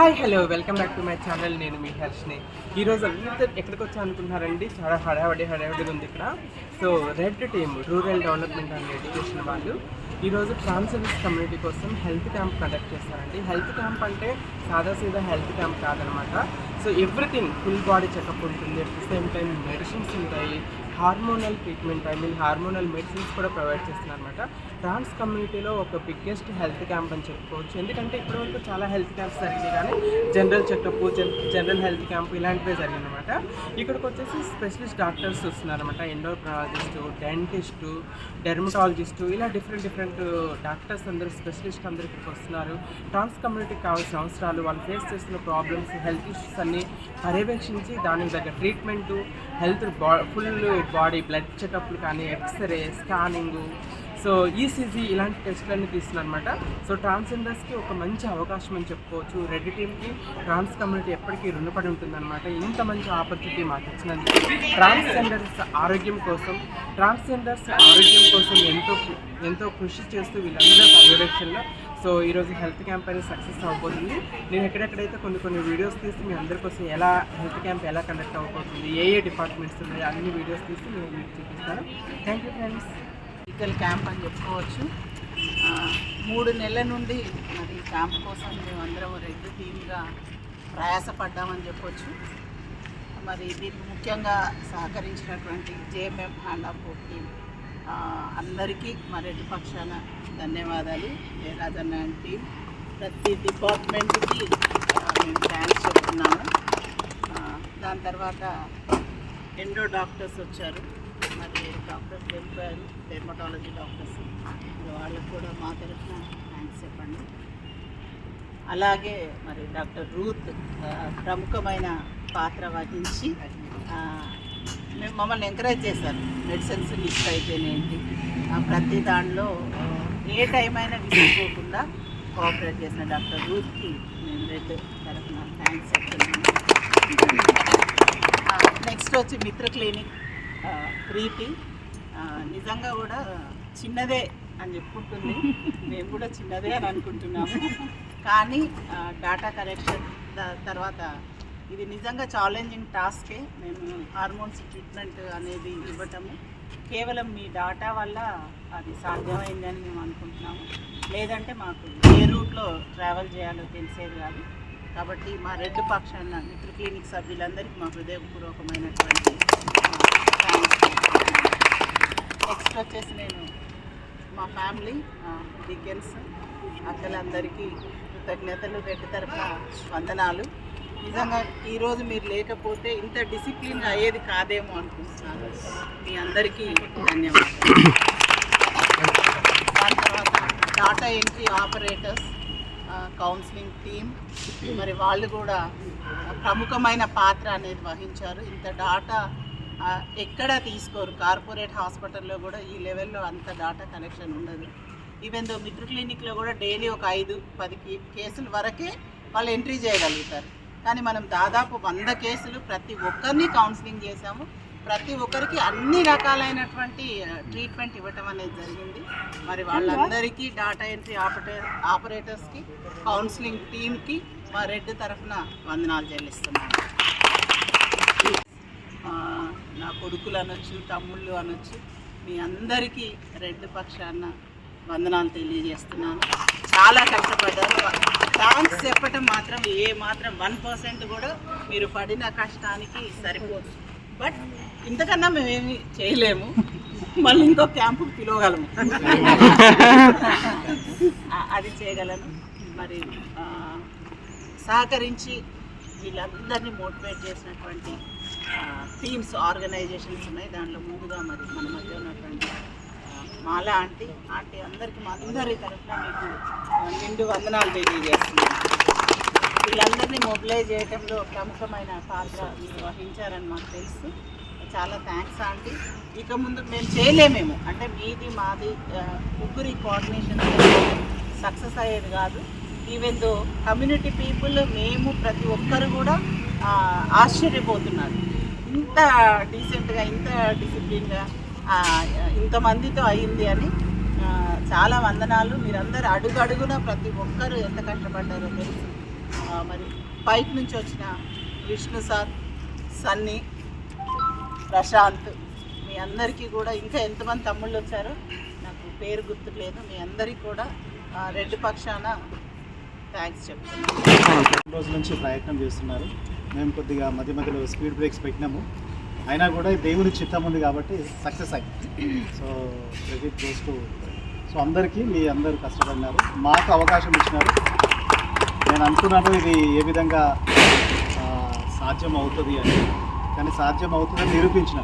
Hi hello welcome back to my channel నేను మీ హర్ష్ని. ఈరోజు అందరూ ఎక్కడికి వచ్చా అనుకుంటున్నారండి? చాలా హడావడి హడావడి ఉంది ఇక్కడ. So red team rural development and education వాళ్ళు ఈరోజు ట్రాన్స్ కమ్యూనిటీ కోసం హెల్త్ క్యాంప్ కండక్ట్ చేస్తారండి. హెల్త్ క్యాంప్ అంటే సాదా సీదా హెల్త్ క్యాంప్ కాదనమాట. So everything full body checkup ఉంటుంది. At the same time medicines ఉంటాయి. Hormonal treatment I mean hormonal medicines కూడా ప్రొవైడ్ చేస్తున్నారు అనమాట ట్రాన్స్ కమ్యూనిటీలో ఒక బిగ్గెస్ట్ హెల్త్ క్యాంప్ అని చెప్పుకోవచ్చు. ఎందుకంటే ఇప్పటివరకు చాలా హెల్త్ క్యాంప్స్ జరిగినాయి కానీ general checkup general health camp ఇలాంటివే జరిగిందనమాట ఇక్కడికి వచ్చేసి స్పెషలిస్ట్ డాక్టర్స్ వస్తున్నారనమాట ఎండోక్రాలజిస్టు డెంటిస్టు డెర్మటాలజిస్టు ఇలా డిఫరెంట్ డిఫరెంట్ డాక్టర్స్ అందరూ స్పెషలిస్ట్ అందరూ ఇక్కడికి వస్తున్నారు. ట్రాన్స్ కమ్యూనిటీకి కావాల్సిన అవసరాలు వాళ్ళు ఫేస్ చేస్తున్న ప్రాబ్లమ్స్ హెల్త్ ఇష్యూస్ అన్నీ పర్యవేక్షించి దానికి తగ్గ ట్రీట్మెంటు హెల్త్ బా ఫుల్ బాడీ బ్లడ్ చెకప్లు కానీ ఎక్స్రే స్కానింగు సో ఈసీజీ ఇలాంటి టెస్ట్లన్నీ తీస్తున్నారనమాట సో ట్రాన్స్జెండర్స్కి ఒక మంచి అవకాశం అని చెప్పుకోవచ్చు. రెడ్ టీమ్కి ట్రాన్స్ కమ్యూనిటీ ఎప్పటికీ రుణపడి ఉంటుందన్నమాట. ఇంత మంచి ఆపర్చునిటీ మాకు ఇచ్చినందుకు. ట్రాన్స్జెండర్స్ ఆరోగ్యం కోసం ట్రాన్స్జెండర్స్ ఆరోగ్యం కోసం ఎంతో ఎంతో కృషి చేస్తూ వీళ్ళందరూ పర్యవేక్షణలో సో ఈరోజు హెల్త్ క్యాంప్ అనేది సక్సెస్ అవ్వబోతుంది. నేను ఎక్కడెక్కడైతే కొన్ని కొన్ని వీడియోస్ తీసి మీ అందరి కోసం ఎలా హెల్త్ క్యాంప్ ఎలా కండక్ట్ అవ్వబోతుంది ఏ ఏ డిపార్ట్మెంట్స్ ఉన్నాయి అన్ని వీడియోస్ తీసి నేను మీకు చూపిస్తాను. Thank you friends. Medical camp అని చెప్పుకోవచ్చు. మూడు నెలల నుండి మరి ఈ క్యాంప్ కోసం మేము అందరం రెడ్ టీమ్గా ప్రయాసపడ్డామని చెప్పొచ్చు. మరి దీనికి ముఖ్యంగా సహకరించినటువంటి జేఎంఎం హ్యాండ్ ఆఫ్ టీమ్ అందరికీ మా రెడ్డి పక్షాన ధన్యవాదాలు. జయరాజన్న అండ్ టీం ప్రతి డిపార్ట్మెంట్కి మేము థ్యాంక్స్ చెప్తున్నాము. దాని తర్వాత ఎండో డాక్టర్స్ వచ్చారు. మరి డాక్టర్స్ వెళ్ళిపోయారు డెర్మటాలజీ డాక్టర్స్ వాళ్ళకు కూడా మా తరఫున థ్యాంక్స్ చెప్పండి. అలాగే మరి డాక్టర్ రూత్ ప్రముఖమైన పాత్ర వహించి మేము మమ్మల్ని ఎంకరేజ్ చేశారు. మెడిసిన్స్ లిస్ట్ అయితేనేంటి? ప్రతి దానిలో ఏ టైం అయినా విసిగిపోకుండా కోఆపరేట్ చేసిన డాక్టర్ రూత్కి నేను రెడ్ తరఫున థ్యాంక్స్ చెప్తున్నాము నెక్స్ట్ వచ్చి మిత్ర క్లినిక్ ప్రీతి. నిజంగా కూడా చిన్నదే అని చెప్పుకుంటుంది. మేము కూడా చిన్నదే అని అనుకుంటున్నాము. కానీ డాటా కరెక్షన్ తర్వాత ఇది నిజంగా ఛాలెంజింగ్ టాస్కే మేము హార్మోన్స్ ట్రీట్మెంట్ అనేది ఇవ్వటము. కేవలం మీ డాటా వల్ల అది సాధ్యమైందని మేము అనుకుంటున్నాము. లేదంటే మాకు ఏ రూట్లో ట్రావెల్ చేయాలో తెలిసేది కాదు. కాబట్టి మా రెడ్ పక్షాన మిత్ర క్లినిక్ సభ్యులందరికీ మా హృదయపూర్వకమైనటువంటి వచ్చేసి నేను మా ఫ్యామిలీ వీకెండ్స్ అక్కలందరికీ కృతజ్ఞతలు రెడ్ తరఫున వందనాలు. నిజంగా ఈరోజు మీరు లేకపోతే ఇంత డిసిప్లిన్ అయ్యేది కాదేమో అనుకుంటున్నాను. మీ అందరికీ ధన్యవాదాలు. దాని తర్వాత data entry operators counselling team మరి వాళ్ళు కూడా ప్రముఖమైన పాత్ర అనేది వహించారు. ఇంత డాటా ఎక్కడ తీసుకోరు? కార్పొరేట్ హాస్పిటల్లో కూడా ఈ లెవెల్లో అంత డాటా కనెక్షన్ ఉండదు. ఈవెన్ దో మిత్ర క్లినిక్లో కూడా డైలీ ఒక ఐదు పది కే- కేసుల వరకే వాళ్ళు ఎంట్రీ చేయగలుగుతారు. కానీ మనం దాదాపు వంద కేసులు ప్రతి ఒక్కరిని కౌన్సిలింగ్ చేశాము. ప్రతి ఒక్కరికి అన్ని రకాలైనటువంటి ట్రీట్మెంట్ ఇవ్వటం అనేది జరిగింది. మరి వాళ్ళందరికీ డాటా ఎంట్రీ ఆపరేటర్ ఆపరేటర్స్కి కౌన్సిలింగ్ టీమ్కి మా రెడ్ తరఫున వందనాలు చెల్లిస్తున్నాను. నా కొడుకులు అనొచ్చు తమ్ముళ్ళు అనొచ్చు మీ అందరికీ రెడ్ పక్షాన వందనాలు తెలియజేస్తున్నాను. చాలా కష్టపడ్డారు. థ్యాంక్స్ చెప్పటం మాత్రం ఏ మాత్రం వన్ పర్సెంట్ కూడా మీరు పడిన కష్టానికి సరిపోదు. బట్ ఇంతకన్నా మేమేమి చేయలేము. మళ్ళీ ఇంకో క్యాంపు పిలవగలము. అది చేయగలను. మరి సహకరించి వీళ్ళందరినీ మోటివేట్ చేసినటువంటి థీమ్స్ ఆర్గనైజేషన్స్ ఉన్నాయి. దాంట్లో ముందుగా మరి మన మధ్య ఉన్నటువంటి మాలా ఆంటీ ఆంటీ అందరికీ మా అందరి తరఫున మీకు నిండు వందనాలు తెలియజేస్తున్నాను. వీళ్ళందరినీ మొబిలైజ్ చేయడంలో ప్రముఖమైన పాత్ర మీరు వహించారని మాకు తెలుసు. చాలా థ్యాంక్స్ ఆంటీ. ఇక ముందు మేము చేయలేమేమో అంటే మీది మాది ముగ్గురి కోఆర్డినేషన్ సక్సెస్ అయ్యేది కాదు. ఈవెన్ దో కమ్యూనిటీ పీపుల్ మేము ప్రతి ఒక్కరు కూడా ఆశ్చర్యపోతున్నారు. ఇంత డీసెంట్గా ఇంత డిసిప్లిన్గా ఇంతమందితో అయింది అని చాలా వందనాలు. మీరందరూ అడుగడుగున ప్రతి ఒక్కరు ఎంత కష్టపడ్డారో తెలుసు. మరి పైక్ నుంచి వచ్చిన విష్ణు సార్ సన్నీ ప్రశాంత్ మీ అందరికీ కూడా ఇంకా ఎంతమంది తమ్ముళ్ళు వచ్చారో నాకు పేరు గుర్తులేదు. మీ అందరికీ కూడా ఆ, రెడ్ పక్షాన థ్యాంక్స్ చెప్తున్నాను. రోజుల నుంచి ప్రయత్నం చేస్తున్నారు. మేము కొద్దిగా మధ్య మధ్యలో స్పీడ్ బ్రేక్స్ పెట్టినాము. అయినా కూడా దేవుని చిత్తం ఉంది కాబట్టి సక్సెస్ అయింది. So credit goes to so అందరికీ మీ అందరూ కష్టపడినారు. మాకు అవకాశం ఇచ్చినారు. నేను అనుకున్నాను ఇది ఏ విధంగా సాధ్యం అవుతుంది అని. కానీ సాధ్యం అవుతుందని నిరూపించిన.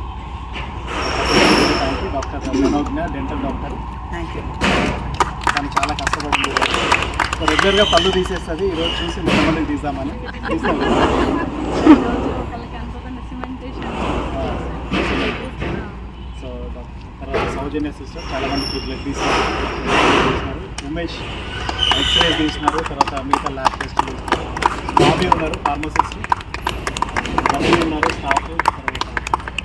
Doctor Manogna dental doctor. Thank you తను చాలా కష్టపడింది. రెగ్యులర్గా పళ్ళు తీసేస్తుంది ఈరోజు చూసి ఎంతమందికి తీసామని సో తర్వాత సౌజన్య సిస్టర్ చాలా మంది బ్లడ్ తీసినారు. ఉమేష్ ఎక్స్రే తీసినారు తర్వాత మిగతా ల్యాబ్ టెస్టులు బాబీ ఉన్నారు ఫార్మసిస్ట్ బాబీ ఉన్నారు స్టాఫ్ తర్వాత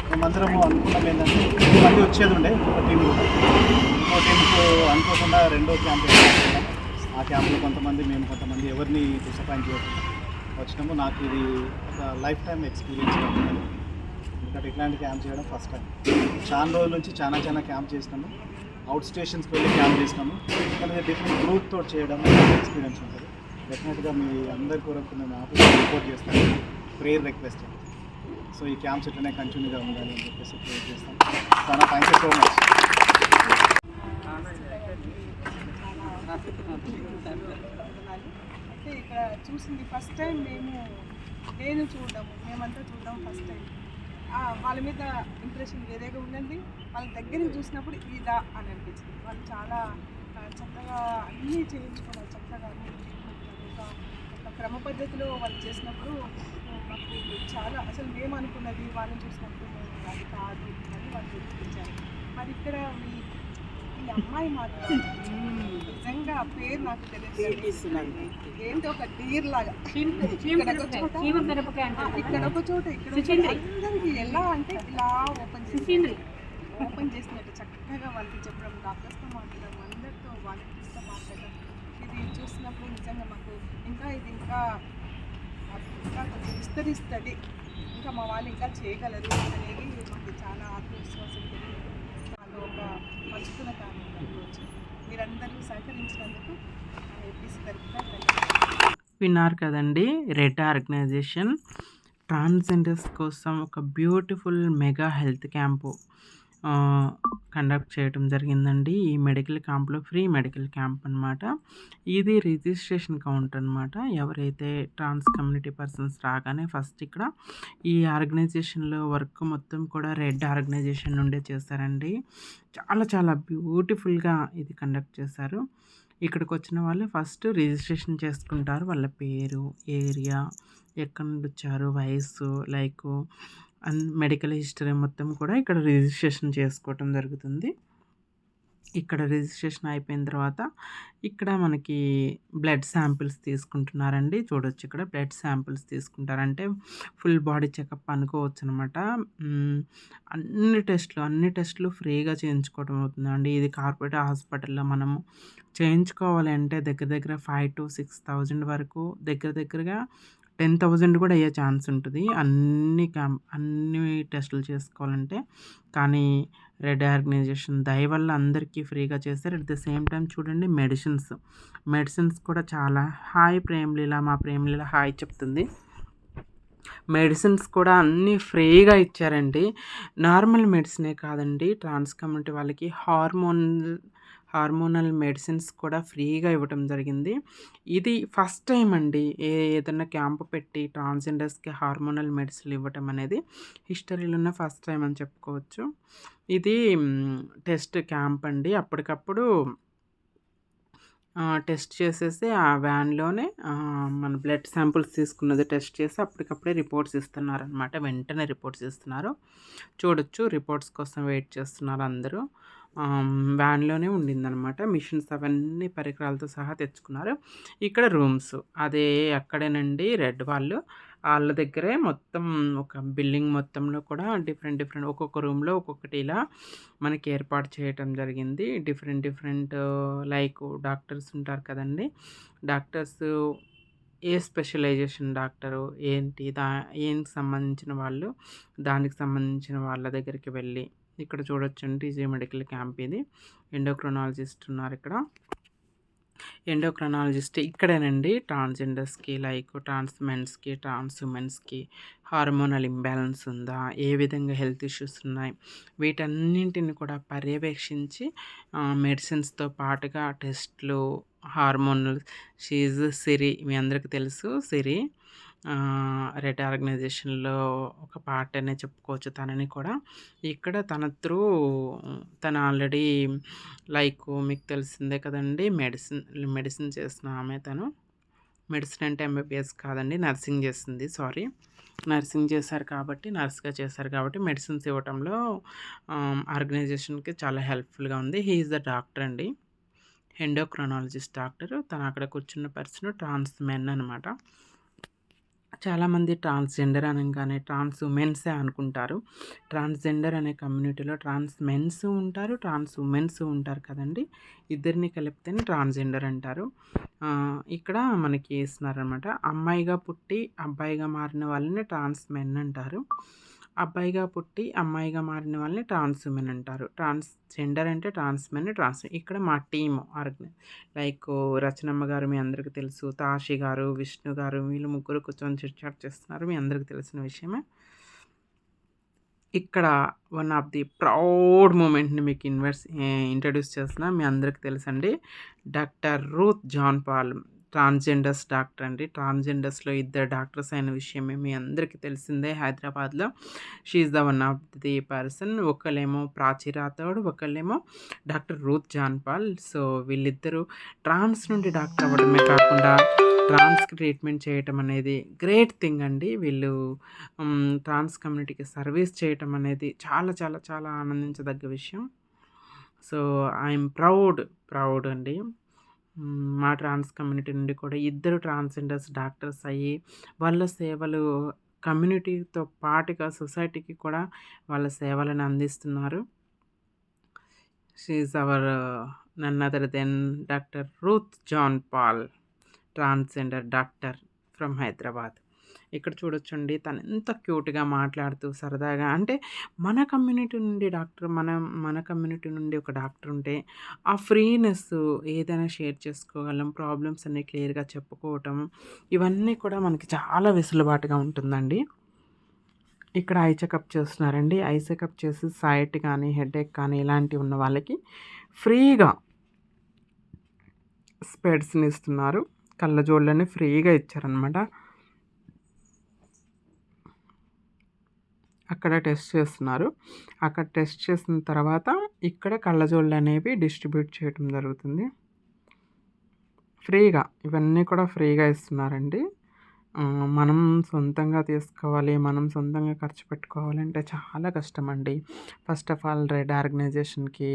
మేమందరము అనుకున్నాం ఏంటంటే మంది వచ్చేది ఉండే ఇంకో టీం కూడా ఇంకో టీంకు అనుకోకుండా రెండో క్యాంప్ ఆ క్యాంప్లో కొంతమంది మేము కొంతమంది ఎవరిని డిసప్పాయింట్ చేయకుండా వచ్చినాము నాకు ఇది ఒక లైఫ్ టైం ఎక్స్పీరియన్స్ ఎందుకంటే ఇట్లాంటి క్యాంప్ చేయడం ఫస్ట్ టైం చాలా రోజుల నుంచి చాలా చాలా క్యాంప్ చేసినాము. అవుట్ స్టేషన్స్కి వెళ్ళి క్యాంప్ చేసినాము. కానీ డిఫరెంట్ గ్రూప్ తోటి చేయడం ఎక్స్పీరియన్స్ ఉంటుంది. డెఫినెట్గా మీ అందరి కొరకు నేను ఆఫీస్ రిపోర్ట్ చేస్తాను. ప్రేయర్ రిక్వెస్ట్ సో ఈ క్యాంప్స్ ఇట్లనే కంటిన్యూగా ఉండాలి అని చెప్పేసి ప్రేయర్ చేస్తాను. చాలా థ్యాంక్ యూ సో మచ్ అంటే ఇక్కడ చూసింది ఫస్ట్ టైం మేము నేను చూడడం మేమంతా చూడడం ఫస్ట్ టైం వాళ్ళ మీద ఇంప్రెషన్ వేరేగా ఉండండి వాళ్ళ దగ్గరికి చూసినప్పుడు ఇదా అని అనిపించింది. వాళ్ళు చాలా చక్కగా అన్నీ చేయించుకున్నారు. చక్కగా ఒక క్రమ పద్ధతిలో వాళ్ళు చేసినప్పుడు మాకు చాలా అసలు మేము అనుకున్నది వాళ్ళని చూసినప్పుడు అది కాదు అని వాళ్ళు చూపించారు. మరి ఇక్కడ మీ ఈ అమ్మాయి మాత్రం నిజంగా ఆ పేరు నాకు తెలియదు. ఏంటి ఒక డీర్ లాగా? ఇక్కడ ఒక చోట ఇక్కడ. అందరికి ఎలా అంటే ఇలా ఓపెన్ చేసి. ఓపెన్ చేసినట్టు చక్కగా వాళ్ళకి చెప్పడం డాక్టర్స్తో మాట్లాడడం అందరితో వాలంటీర్స్తో మాట్లాడడం ఇది చూసినప్పుడు నిజంగా మాకు ఇంకా ఇది ఇంకా ఇంకా కొంచెం విస్తరిస్తుంది. ఇంకా మా వాళ్ళు ఇంకా చేయగలరు అనేది మాకు చాలా ఆత్మవిశ్వాసం ఒక పంచుకున్న కారణం మీరందరూ సహకరించినందుకు ఏపీసీ తరఫున విన్నారు కదండి రెడ్ ఆర్గనైజేషన్. ట్రాన్స్జెండర్స్ కోసం ఒక beautiful mega health camp conduct చేయడం జరిగిందండి. ఈ మెడికల్ క్యాంప్లో ఫ్రీ మెడికల్ క్యాంప్ అనమాట ఇది రిజిస్ట్రేషన్ కౌంట్ అనమాట ఎవరైతే ట్రాన్స్ కమ్యూనిటీ పర్సన్స్ రాగానే ఫస్ట్ ఇక్కడ ఈ ఆర్గనైజేషన్లో వర్క్ మొత్తం కూడా రెడ్ ఆర్గనైజేషన్ నుండే చేశారండి చాలా చాలా బ్యూటిఫుల్గా ఇది కండక్ట్ చేశారు. ఇక్కడికి వచ్చిన వాళ్ళు ఫస్ట్ రిజిస్ట్రేషన్ చేసుకుంటారు. వాళ్ళ పేరు ఏరియా ఎక్కడి నుండి వచ్చారు వయసు లైక్ అన్ మెడికల్ హిస్టరీ మొత్తం కూడా ఇక్కడ రిజిస్ట్రేషన్ చేసుకోవటం జరుగుతుంది. ఇక్కడ రిజిస్ట్రేషన్ అయిపోయిన తర్వాత ఇక్కడ మనకి బ్లడ్ శాంపిల్స్ తీసుకుంటున్నారండి. చూడొచ్చు ఇక్కడ బ్లడ్ శాంపిల్స్ తీసుకుంటారంటే ఫుల్ బాడీ చెకప్ అనుకోవచ్చు అనమాట అన్ని టెస్టులు అన్ని టెస్టులు ఫ్రీగా చేయించుకోవడం అవుతుందండి. ఇది కార్పొరేట్ హాస్పిటల్లో మనము చేయించుకోవాలంటే దగ్గర దగ్గర ఫైవ్ టు సిక్స్ థౌజండ్ వరకు దగ్గర దగ్గరగా టెన్ థౌజండ్ కూడా అయ్యే ఛాన్స్ ఉంటుంది. అన్ని క్యాంప్ అన్ని టెస్టులు చేసుకోవాలంటే. కానీ రెడ్ ఆర్గనైజేషన్ దయ వల్ల అందరికీ ఫ్రీగా చేస్తారు అట్ ద సేమ్ టైం చూడండి మెడిసిన్స్. మెడిసిన్స్ కూడా చాలా హాయ్ ప్రేమ్లీల మా ప్రేమ్లీల హాయ్ చెప్తుంది. మెడిసిన్స్ కూడా అన్నీ ఫ్రీగా ఇచ్చారండి. నార్మల్ మెడిసినే కాదండి. ట్రాన్స్ కమ్యూనిటీ వాళ్ళకి హార్మోన్ హార్మోనల్ మెడిసిన్స్ కూడా ఫ్రీగా ఇవ్వటం జరిగింది. ఇది ఫస్ట్ టైం అండి ఏ ఏదైనా క్యాంప్ పెట్టి ట్రాన్స్జెండర్స్కి హార్మోనల్ మెడిసిన్ ఇవ్వటం అనేది. హిస్టరీలోనే ఫస్ట్ టైం అని చెప్పుకోవచ్చు. ఇది టెస్ట్ క్యాంప్ అండి. అప్పటికప్పుడు టెస్ట్ చేసేసి ఆ వ్యాన్లోనే మన బ్లడ్ శాంపుల్స్ తీసుకున్నది టెస్ట్ చేసి అప్పటికప్పుడే రిపోర్ట్స్ ఇస్తున్నారనమాట వెంటనే రిపోర్ట్స్ ఇస్తున్నారు. చూడొచ్చు రిపోర్ట్స్ కోసం వెయిట్ చేస్తున్నారు అందరూ. వ్యాన్లోనే ఉండిందనమాట మిషన్స్ అవన్నీ పరికరాలతో సహా తెచ్చుకున్నారు. ఇక్కడ రూమ్స్. అదే అక్కడేనండి రెడ్ వాళ్ళు. వాళ్ళ దగ్గరే మొత్తం ఒక బిల్డింగ్ మొత్తంలో కూడా డిఫరెంట్ డిఫరెంట్ ఒక్కొక్క రూమ్లో ఒక్కొక్కటి ఇలా మనకి ఏర్పాటు చేయటం జరిగింది. డిఫరెంట్ డిఫరెంట్ లైక్ డాక్టర్స్ ఉంటారు కదండి. డాక్టర్స్ ఏ స్పెషలైజేషన్ డాక్టరు ఏంటి దా ఏంకి సంబంధించిన వాళ్ళు దానికి సంబంధించిన వాళ్ళ దగ్గరికి వెళ్ళి ఇక్కడ చూడొచ్చండి టీజీ మెడికల్ క్యాంప్ ఇది. ఎండోక్రొనాలజిస్ట్ ఉన్నారు ఇక్కడ. ఎండోక్రనాలజిస్ట్ ఇక్కడేనండి. ట్రాన్స్జెండర్స్కి లైక్ ట్రాన్స్ మెన్స్కి ట్రాన్స్ ఉమెన్స్కి హార్మోనల్ ఇంబ్యాలెన్స్ ఉందా? ఏ విధంగా హెల్త్ ఇష్యూస్ ఉన్నాయి? వీటన్నింటిని కూడా పర్యవేక్షించి మెడిసిన్స్తో పాటుగా టెస్ట్లు హార్మోనల్ షీజ్ సిరి మీ అందరికీ తెలుసు సిరి రెడ్ ఆర్గనైజేషన్లో ఒక పార్ట్ అనే చెప్పుకోవచ్చు తనని కూడా. ఇక్కడ తన త్రూ తను ఆల్రెడీ లైక్ మీకు తెలిసిందే కదండి మెడిసిన్ మెడిసిన్ చేసిన ఆమె తను. మెడిసిన్ అంటే ఎంబీబీఎస్ కాదండి నర్సింగ్ చేసింది సారీ. నర్సింగ్ చేశారు కాబట్టి నర్స్గా చేశారు కాబట్టి మెడిసిన్స్ ఇవ్వటంలో ఆర్గనైజేషన్కి చాలా హెల్ప్ఫుల్గా ఉంది. హీ ఈజ్ ద డాక్టర్ అండి. Endocrinologist doctor. తను అక్కడ కూర్చున్న పర్సన్ ట్రాన్స్ మెన్ అనమాట చాలామంది ట్రాన్స్జెండర్ అనగానే ట్రాన్స్ ఉమెన్సే అనుకుంటారు. ట్రాన్స్జెండర్ అనే కమ్యూనిటీలో ట్రాన్స్ మెన్స్ ఉంటారు ట్రాన్స్ ఉమెన్స్ ఉంటారు కదండి. ఇద్దరిని కలిపితేనే ట్రాన్స్జెండర్ అంటారు. ఇక్కడ మనకి వేస్తున్నారనమాట అమ్మాయిగా పుట్టి అబ్బాయిగా మారిన వాళ్ళని ట్రాన్స్ మెన్ అంటారు. అబ్బాయిగా పుట్టి అమ్మాయిగా మారిన వాళ్ళని ట్రాన్స్ ఉమెన్ అంటారు. ట్రాన్స్ జెండర్ అంటే ట్రాన్స్ మెన్ ట్రాన్స్ ఇక్కడ మా టీమ్ ఆర్గనై లైక్ రచనమ్మ గారు మీ అందరికీ తెలుసు తాషి గారు విష్ణు గారు వీళ్ళు ముగ్గురు కూర్చొని చిట్చాట్ చేస్తున్నారు. మీ అందరికీ తెలిసిన విషయమే. ఇక్కడ వన్ ఆఫ్ ది ప్రౌడ్ మూమెంట్ని మీకు ఇన్వర్స్ ఇంట్రడ్యూస్ చేస్తున్నా. మీ అందరికీ తెలుసండి. Doctor Ruth John Paul transgenders doctor అండి. ట్రాన్స్జెండర్స్లో ఇద్దరు డాక్టర్స్ అయిన విషయమే మీ అందరికీ తెలిసిందే హైదరాబాద్లో. She's the one of the person ఒకళ్ళేమో ప్రాచి రాథోడ్ ఒకళ్ళేమో doctor Ruth John Paul so వీళ్ళిద్దరూ ట్రాన్స్ నుండి డాక్టర్ అవ్వడమే కాకుండా ట్రాన్స్కి ట్రీట్మెంట్ చేయటం అనేది గ్రేట్ థింగ్ అండి. వీళ్ళు ట్రాన్స్ కమ్యూనిటీకి సర్వీస్ చేయటం అనేది చాలా చాలా చాలా ఆనందించదగ్గ విషయం. సో ఐఎమ్ ప్రౌడ్ ప్రౌడ్ అండి. మా ట్రాన్స్ కమ్యూనిటీ నుండి కూడా ఇద్దరు ట్రాన్స్జెండర్స్ డాక్టర్స్ అయ్యి వాళ్ళ సేవలు కమ్యూనిటీతో పాటుగా సొసైటీకి కూడా వాళ్ళ సేవలను అందిస్తున్నారు. She's our none other than doctor Ruth John Paul transgender doctor from Hyderabad ఇక్కడ చూడొచ్చండి. తను ఎంత క్యూట్గా మాట్లాడుతూ సరదాగా అంటే మన కమ్యూనిటీ నుండి డాక్టర్ మన మన కమ్యూనిటీ నుండి ఒక డాక్టర్ ఉంటే ఆ ఫ్రీనెస్ ఏదైనా షేర్ చేసుకోగలం ప్రాబ్లమ్స్ అన్నీ క్లియర్గా చెప్పుకోవటం ఇవన్నీ కూడా మనకి చాలా వెసులుబాటుగా ఉంటుందండి. ఇక్కడ ఐ చెకప్ చేస్తున్నారండి. ఐ చెకప్ చేసి సైట్ కానీ హెడేక్ కానీ ఇలాంటివి ఉన్న వాళ్ళకి ఫ్రీగా స్పెడ్స్ని ఇస్తున్నారు. కళ్ళజోళ్ళని ఫ్రీగా ఇచ్చారనమాట అక్కడ టెస్ట్ చేస్తున్నారు. అక్కడ టెస్ట్ చేసిన తర్వాత ఇక్కడ కళ్ళజోళ్ళు అనేవి డిస్ట్రిబ్యూట్ చేయడం జరుగుతుంది. ఫ్రీగా ఇవన్నీ కూడా ఫ్రీగా ఇస్తున్నారండి. మనం సొంతంగా తీసుకోవాలి మనం సొంతంగా ఖర్చు పెట్టుకోవాలంటే చాలా కష్టం అండి ఫస్ట్ ఆఫ్ ఆల్ రెడ్ ఆర్గనైజేషన్కి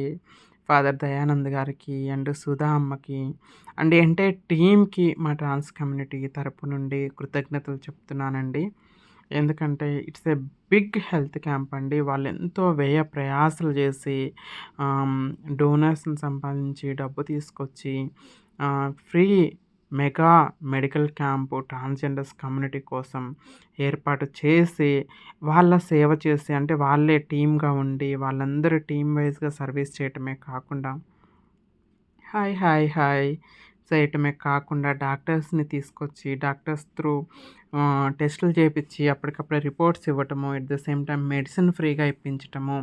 ఫాదర్ దయానంద్ గారికి అండ్ సుధా అమ్మకి అండ్ ఎంటైర్ టీమ్కి మా ట్రాన్స్ కమ్యూనిటీ తరపు నుండి కృతజ్ఞతలు చెప్తున్నానండి. ఎందుకంటే it's a big health camp అండి. వాళ్ళు ఎంతో వ్యయ ప్రయాసలు చేసి డోనర్స్ని సంపాదించి డబ్బు తీసుకొచ్చి free mega medical camp transgenders community కోసం ఏర్పాటు చేసి వాళ్ళ సేవ చేసి అంటే వాళ్ళే టీమ్గా ఉండి వాళ్ళందరూ టీమ్ వైజ్గా సర్వీస్ చేయటమే కాకుండా హాయ్ హాయ్ హాయ్ చేయటమే కాకుండా డాక్టర్స్ని తీసుకొచ్చి డాక్టర్స్ త్రూ టెస్టులు చేయించి అప్పటికప్పుడు రిపోర్ట్స్ ఇవ్వటము at the same time medicine ఫ్రీగా ఇప్పించటము.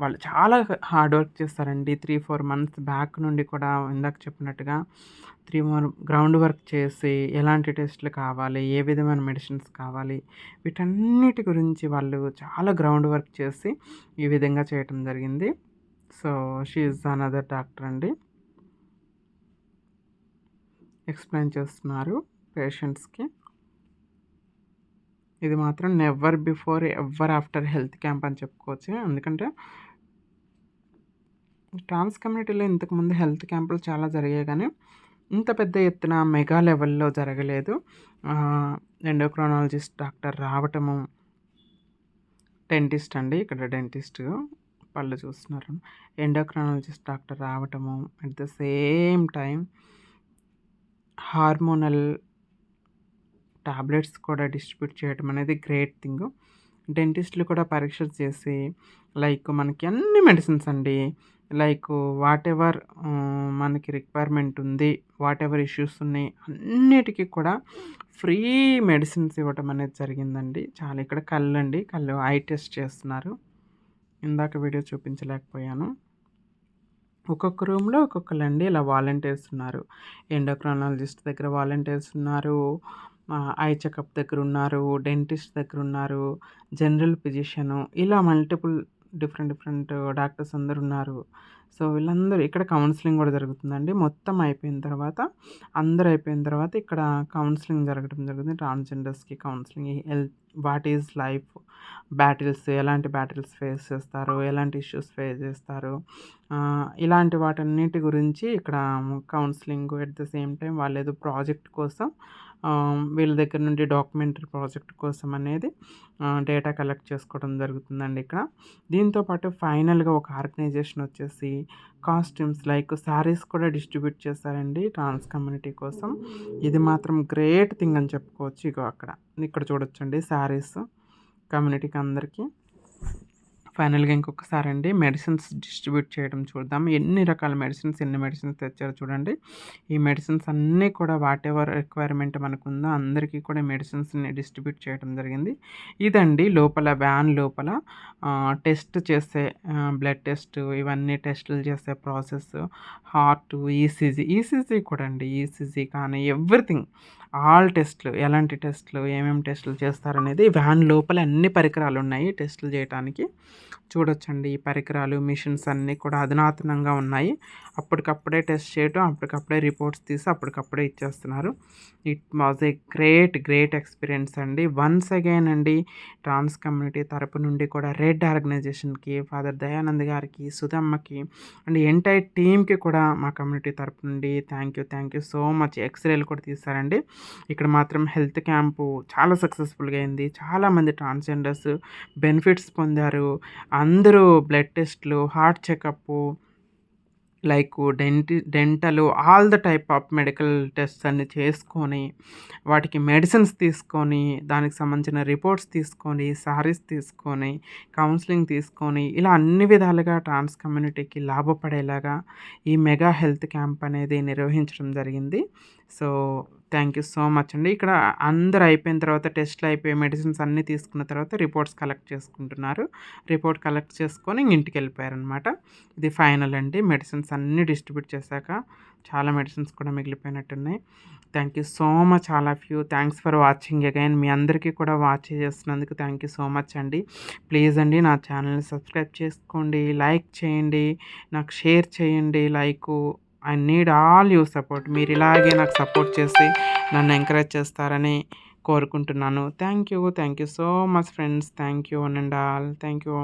వాళ్ళు చాలా హార్డ్ వర్క్ చేస్తారండి. త్రీ ఫోర్ మంత్స్ బ్యాక్ నుండి కూడా ఇందాక చెప్పినట్టుగా త్రీ మోర్ గ్రౌండ్ వర్క్ చేసి ఎలాంటి టెస్టులు కావాలి ఏ విధమైన మెడిసిన్స్ కావాలి వీటన్నిటి గురించి వాళ్ళు చాలా గ్రౌండ్ వర్క్ చేసి ఈ విధంగా చేయటం జరిగింది. So she is another doctor అండి. ఎక్స్ప్లెయిన్ చేస్తున్నారు పేషెంట్స్కి. ఇది మాత్రం never before ever after health camp అని చెప్పుకోవచ్చు. ఎందుకంటే ట్రాన్స్ కమ్యూనిటీలో ఇంతకుముందు హెల్త్ క్యాంపులు చాలా జరిగాయి కానీ ఇంత పెద్ద ఎత్తున మెగా లెవెల్లో జరగలేదు. ఎండోక్రానాలజిస్ట్ డాక్టర్ రావటము డెంటిస్ట్ అండి. ఇక్కడ డెంటిస్ట్ పళ్ళు చూస్తున్నారు. ఎండోక్రానాలజిస్ట్ డాక్టర్ రావటము at the same time hormonal tablets కూడా డిస్ట్రిబ్యూట్ చేయడం అనేది గ్రేట్ థింగ్. డెంటిస్టులు కూడా పరీక్షలు చేసి లైక్ మనకి అన్ని మెడిసిన్స్ అండి. లైక్ వాట్ ఎవర్ మనకి రిక్వైర్మెంట్ ఉంది వాట్ ఎవర్ ఇష్యూస్ ఉన్నాయి అన్నిటికీ కూడా ఫ్రీ మెడిసిన్స్ ఇవ్వటం అనేది జరిగిందండి. చాలా ఇక్కడ కళ్ళు అండి కళ్ళు ఐ టెస్ట్ చేస్తున్నారు. ఇందాక వీడియో చూపించలేకపోయాను. ఒక్కొక్క రూమ్లో ఒక్కొక్కరండి ఇలా వాలంటీర్స్ ఉన్నారు ఎండోక్రానాలజిస్ట్ దగ్గర వాలంటీర్స్ ఉన్నారు ఐ చెకప్ దగ్గర ఉన్నారు డెంటిస్ట్ దగ్గర ఉన్నారు జనరల్ ఫిజిషియను ఇలా మల్టిపుల్ డిఫరెంట్ డిఫరెంట్ డాక్టర్స్ అందరు ఉన్నారు సో వీళ్ళందరూ ఇక్కడ కౌన్సిలింగ్ కూడా జరుగుతుందండి. మొత్తం అయిపోయిన తర్వాత అందరూ అయిపోయిన తర్వాత ఇక్కడ కౌన్సిలింగ్ జరగడం జరుగుతుంది ట్రాన్స్జెండర్స్కి counselling health what is life battles ఎలాంటి బ్యాటిల్స్ ఫేస్ చేస్తారు ఎలాంటి ఇష్యూస్ ఫేస్ చేస్తారు ఇలాంటి వాటన్నిటి గురించి ఇక్కడ counselling at the same time వాళ్ళు ఏదో ప్రాజెక్ట్ కోసం వీళ్ళ దగ్గర నుండి డాక్యుమెంటరీ ప్రాజెక్ట్ కోసం అనేది డేటా కలెక్ట్ చేసుకోవడం జరుగుతుందండి ఇక్కడ. దీంతోపాటు ఫైనల్గా ఒక ఆర్గనైజేషన్ వచ్చేసి కాస్ట్యూమ్స్ లైక్ శారీస్ కూడా డిస్ట్రిబ్యూట్ చేస్తారండి ట్రాన్స్ కమ్యూనిటీ కోసం. ఇది మాత్రం గ్రేట్ థింగ్ అని చెప్పుకోవచ్చు ఇగో అక్కడ. ఇక్కడ చూడొచ్చండి శారీస్ కమ్యూనిటీకి అందరికీ. ఫైనల్గా ఇంకొకసారి అండి మెడిసిన్స్ డిస్ట్రిబ్యూట్ చేయడం చూద్దాం. ఎన్ని రకాల మెడిసిన్స్ ఎన్ని మెడిసిన్స్ తెచ్చారో చూడండి. ఈ మెడిసిన్స్ అన్నీ కూడా వాట్ ఎవర్ రిక్వైర్మెంట్ మనకు ఉందో అందరికీ కూడా మెడిసిన్స్ని డిస్ట్రిబ్యూట్ చేయడం జరిగింది. ఇదండి లోపల వ్యాన్ లోపల టెస్ట్ చేసే బ్లడ్ టెస్ట్ ఇవన్నీ టెస్టులు చేసే ప్రాసెస్ హార్ట్ ఈసీజీ ఈసీజీ కూడా అండి ఈసీజీ కానీ ఎవ్రీథింగ్. ఆల్ టెస్ట్లు ఎలాంటి టెస్ట్లు ఏమేమి టెస్టులు చేస్తారనేది వ్యాన్ లోపల అన్ని పరికరాలు ఉన్నాయి టెస్టులు చేయటానికి. చూడొచ్చండి. ఈ పరికరాలు మిషన్స్ అన్నీ కూడా అధునాతనంగా ఉన్నాయి. అప్పటికప్పుడే టెస్ట్ చేయటం అప్పటికప్పుడే రిపోర్ట్స్ తీసి అప్పటికప్పుడే ఇచ్చేస్తున్నారు. It was a great great experience అండి. వన్స్ అగైన్ అండి ట్రాన్స్ కమ్యూనిటీ తరపు నుండి కూడా రెడ్ ఆర్గనైజేషన్కి ఫాదర్ దయానంద్ గారికి సుధమ్మకి అండ్ ఎంటైర్ టీమ్కి కూడా మా కమ్యూనిటీ తరపు నుండి thank you thank you so much ఎక్స్రేలు కూడా తీస్తారండి ఇక్కడ మాత్రం హెల్త్ క్యాంపు చాలా సక్సెస్ఫుల్గా అయింది. చాలామంది ట్రాన్స్జెండర్స్ బెనిఫిట్స్ పొందారు. అందరూ బ్లడ్ టెస్ట్లు heart checkup like డెంటి dental all the type of medical test అన్ని చేసుకొని వాటికి మెడిసిన్స్ తీసుకొని దానికి సంబంధించిన రిపోర్ట్స్ తీసుకొని సారీస్ తీసుకొని కౌన్సిలింగ్ తీసుకొని ఇలా అన్ని విధాలుగా ట్రాన్స్ కమ్యూనిటీకి లాభపడేలాగా ఈ మెగా హెల్త్ క్యాంప్ అనేది నిర్వహించడం జరిగింది. So thank you so much అండి. ఇక్కడ అందరు అయిపోయిన తర్వాత టెస్ట్లు అయిపోయి మెడిసిన్స్ అన్నీ తీసుకున్న తర్వాత రిపోర్ట్స్ కలెక్ట్ చేసుకుంటున్నారు. రిపోర్ట్ కలెక్ట్ చేసుకొని ఇంటికి వెళ్ళిపోయారనమాట ఇది ఫైనల్ అండి. మెడిసిన్స్ అన్నీ డిస్ట్రిబ్యూట్ చేశాక చాలా మెడిసిన్స్ కూడా మిగిలిపోయినట్టున్నాయి. Thank you so much all of you. Thanks for watching again. మీ అందరికీ కూడా వాచ్ చేస్తున్నందుకు థ్యాంక్ యూ సో మచ్ అండి. ప్లీజ్ అండి నా ఛానల్ని సబ్స్క్రైబ్ చేసుకోండి లైక్ చేయండి నాకు షేర్ చేయండి like I need all your support మీరు ఇలాగే నాకు సపోర్ట్ చేసి నన్ను ఎంకరేజ్ చేస్తారని కోరుకుంటున్నాను. Thank you thank you so much friends thank you and all thank you